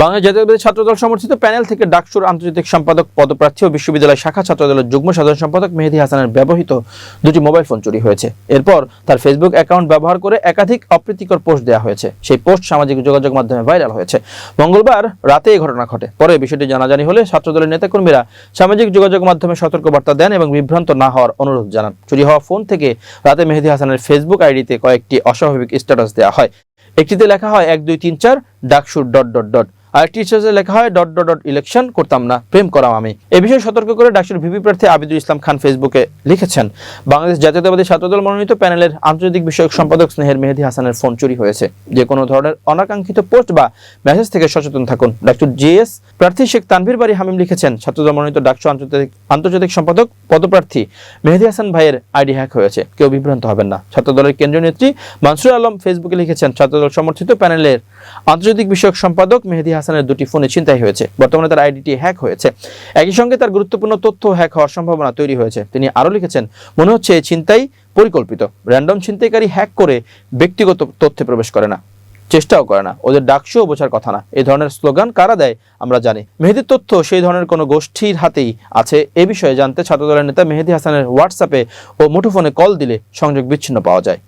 বাংলাদেশ জাতীয়তাবাদী ছাত্রদল সমর্থিত প্যানেল থেকে ডাকসুর আন্তর্জাতিক সম্পাদক, পদপ্রার্থী ও বিশ্ববিদ্যালয় শাখা ছাত্রদলের যুগ্ম সাধারণ সম্পাদক মেহেদী হাসানের ব্যবহৃত দুটি মোবাইল ফোন চুরি হয়েছে। এরপর তার ফেসবুক অ্যাকাউন্ট ব্যবহার করে একাধিক অপ্রীতিকর পোস্ট দেওয়া হয়েছে। সেই পোস্ট সামাজিক যোগাযোগ মাধ্যমে ভাইরাল হয়েছে। মঙ্গলবার রাতে এই ঘটনা ঘটে। পরে বিষয়টি জানাজানি হলে ছাত্রদলের নেতাকর্মীরা সামাজিক যোগাযোগ মাধ্যমে সতর্কবার্তা দেন এবং বিভ্রান্ত না হওয়ার অনুরোধ জানান। চুরি হওয়া ফোন থেকে রাতে মেহেদী হাসানের ফেসবুক আইডিতে কয়েকটি অস্বাভাবিক স্ট্যাটাস দেওয়া হয়। একটিতে লেখা হয় এক দুই তিন চার, ডাকসুর ডট ডট ডট। আরেকটি স্ট্যাটাসে লেখা হয় ডট ডট ডট ইলেকশন করতাম না, প্রেম করাম আমি। এ বিষয়ে সতর্ক করে ডাকসুর ভিপি প্রার্থী আবিদুল ইসলাম খান ফেসবুকে লিখেছেন, বাংলাদেশ জাতীয়তাবাদী ছাত্রদল মনোনীত প্যানেলের আন্তর্জাতিক বিষয়ক সম্পাদক স্নেহের মেহেদী হাসানের ফোন চুরি হয়েছে। যে কোনো ধরনের অনাকাঙ্ক্ষিত পোস্ট বা মেসেজ থেকে সচেতন থাকুন। ডাক্তার জিএস প্রার্থী শেখ তানভীর বাড়ি হামিম লিখেছেন, ছাত্রদল মনোনীত ডাকসু আন্তর্জাতিক আন্তর্জাতিক সম্পাদক, পদপ্রার্থী মেহেদি হাসান ভাইয়ের আইডি হ্যাক হয়েছে। কেউ বিভ্রান্ত হবেন না। ছাত্রদলের কেন্দ্রীয় নেত্রী মানসুর আলম ফেসবুকে লিখেছেন, ছাত্রদল সমর্থিত প্যানেলের আন্তর্জাতিক বিষয়ক সম্পাদক মেহেদী হাসানের দুটি ফোনে ছিনতাই হয়েছে। বর্তমানে তার আইডিটি হ্যাক হয়েছে। একই সঙ্গে তার গুরুত্বপূর্ণ তথ্য হ্যাক হওয়ার সম্ভাবনা তৈরি হয়েছে। তিনি আরও লিখেছেন, মনে হচ্ছে এই ছিনতাই পরিকল্পিত। র্যান্ডম ছিনতাইকারী হ্যাক করে ব্যক্তিগত তথ্যে প্রবেশ করে না। চেষ্টাও করে না। ওদের ডাকসুও বোঝার কথা না। এই ধরনের স্লোগান কারা দেয়, আমরা জানি। মেহেদির তথ্য সেই ধরনের কোনো গোষ্ঠীর হাতেই আছে। এ বিষয়ে জানতে ছাত্রদলের নেতা মেহেদি হাসানের হোয়াটসঅ্যাপে ও মুঠোফোনে কল দিলে সংযোগ বিচ্ছিন্ন পাওয়া যায়।